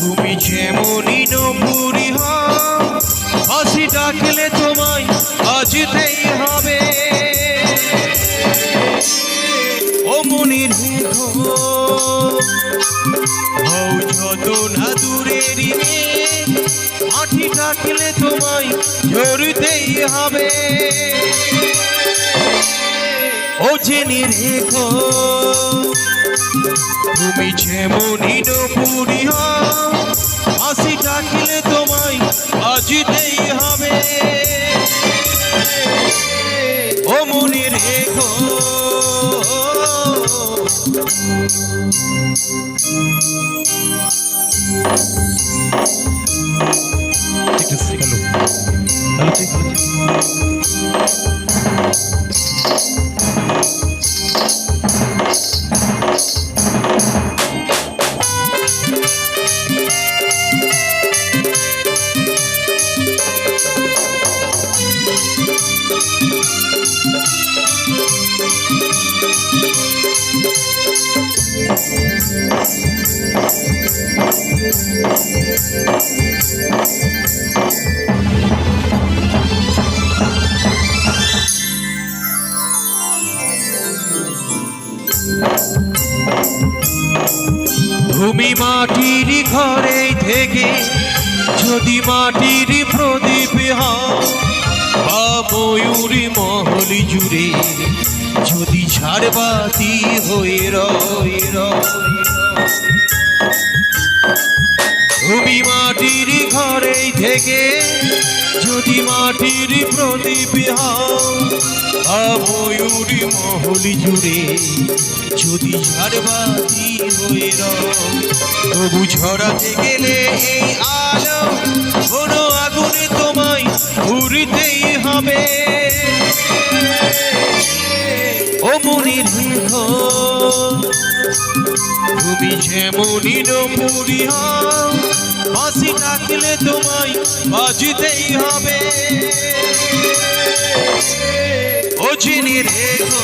তুমি যেমনই নমুরি হাসি ডাকলে তোমায় আসতেই হবে। ও মনির হও যত না দূরে আঠি ডাকলে তোমায় ঝরতেই হবে। ও জেনে রেখো তুমি যেমনই নপুরি হাসি ডাকলে তোমায় বাজিতেই হবে। ও মনে রেখো। একটু ভূমি মাটির ঘরে থেকে যদি মাটির প্রদীপ হও বা মহলি জুড়ে যদি ঝাড়বাতি হয়ে তুমি মাটির ঘরে থেকে যদি মাটির প্রদীপ হও ময়ূরী মহলি জুড়ে যদি ঝাড়বাতি হয়ে রও তবু ঝরাতে গেলে এই আলো কোনো আগুনে তোমায় ঘুরতেই হবে। ও মনে রেখো তুমি যেমনই নপুরি বাঁশি ডাকলে তোমায় বাজতেই হবে। ও চিনি রেখো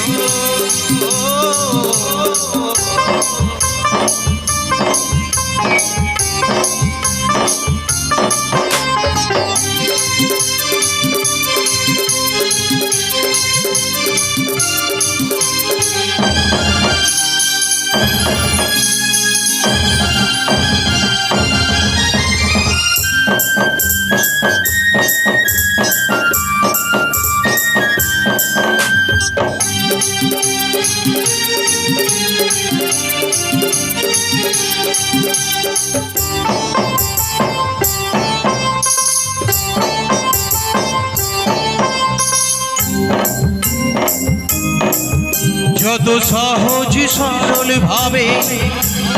যত সহজ সরল ভাবে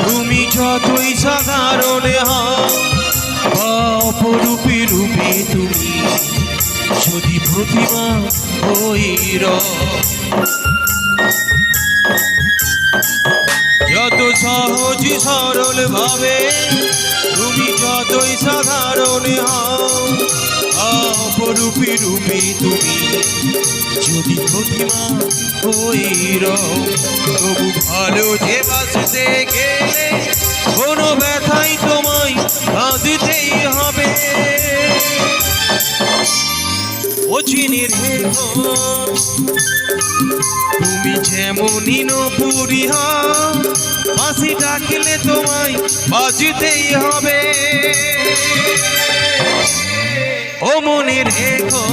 তুমি যতই সাধারণ হও অপরূপে রূপে তুমি যদি প্রতিমা হই রও। যত সহজ সরল ভাবে তুমি যতই সাধারণ হও, অপরূপী রূপে তুমি যদি প্রতিমা হই রও তবু ভালো যে বাসতে গেলে কোনো ব্যথাই তোমায় কাঁদতেই হবে। ও চিনি রেখো তুমি যেমনই নপুরি হও, বাঁশি ডাকলে তোমায় বাজতেই হবে। ও মনে রেখো